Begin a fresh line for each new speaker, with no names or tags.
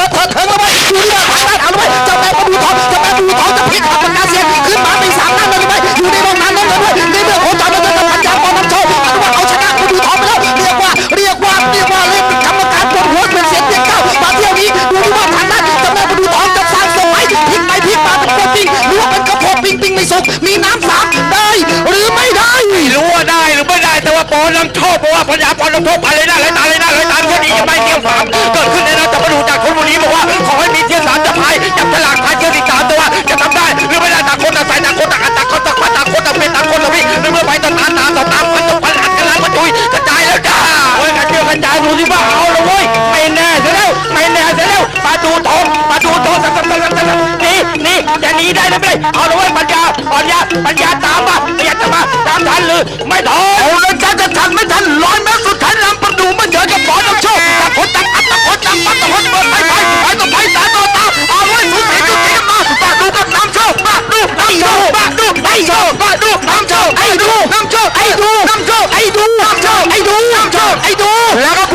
ปิดเถิดเถิงลงไปดูนี่มาทางด้เอาไปเจะาแม่ประบูทองจะาแม่ประบูทองจะพลิกอับมันนาเสียขึ้นมาเป็นสามนั่ดเลยไปอยู่ในร่องน้ำนั่นเลยในเมื่อโคจรมันจะสัมผัสยาบอน้ำโชว์อันว่าเอาชนะประบูทองไปแล้วเรียกว่าเรียกว่าเรียกว่าเล่นกรรมการปวดหัวเป็นเสียงเด็กเก่ามาเที่ยวนี้ดูดีว่าทางนั้นจะาแม่ประบูทองจะสร้างเซอไพรส์พลิกไปพลิกมาเป็นคนปิ้งหรือวเป็นกระโปงปิ้งปิ้งไม่สุกมีน้ำสามได้หรือไม่ได้
รู้ว่าได้หรือไม่ได้แต่ว่าปอน้ำโชว์เพราะว่าพญาปอน้ำโชว์อะไรหนะาไรตาไรหน้าไรตาคนอีกจะไม่เที่ยว กันยายดูสิว่าเอาละเว้ยไม่แน่เสียแล้วไม่แน่เสียแล้วปลาดูทองปลาดูทองสักสักสักสักนี่นี่จะหนีได้หรือไม่ไเอาละเว้ยปัญญาปัญญาปัญญาตามมาปัญญาตามมาตามทันหรือไม่ทันเอา
ละจะจะทันไม่ทันร้อยเมตรสุดท้ายลำประตูมันเจอกับปอนน้ำโชคตะพดตะอัดตะพดตะปัดตะพดเปิไปไปไปต่อไปสาต่อตาเอาไว้ทุกสีทุกสีมาปาดูกับน้ำโชคปาดูน้ำโชคปาด
ูน้ำโชคปาดูน้ำโชคไอ้ดู
น้ำโชคไอ้ดูน้ำโชคไอ้ดูน้ำโชคไอ้ดูน้ำโชคไอ้
Lagot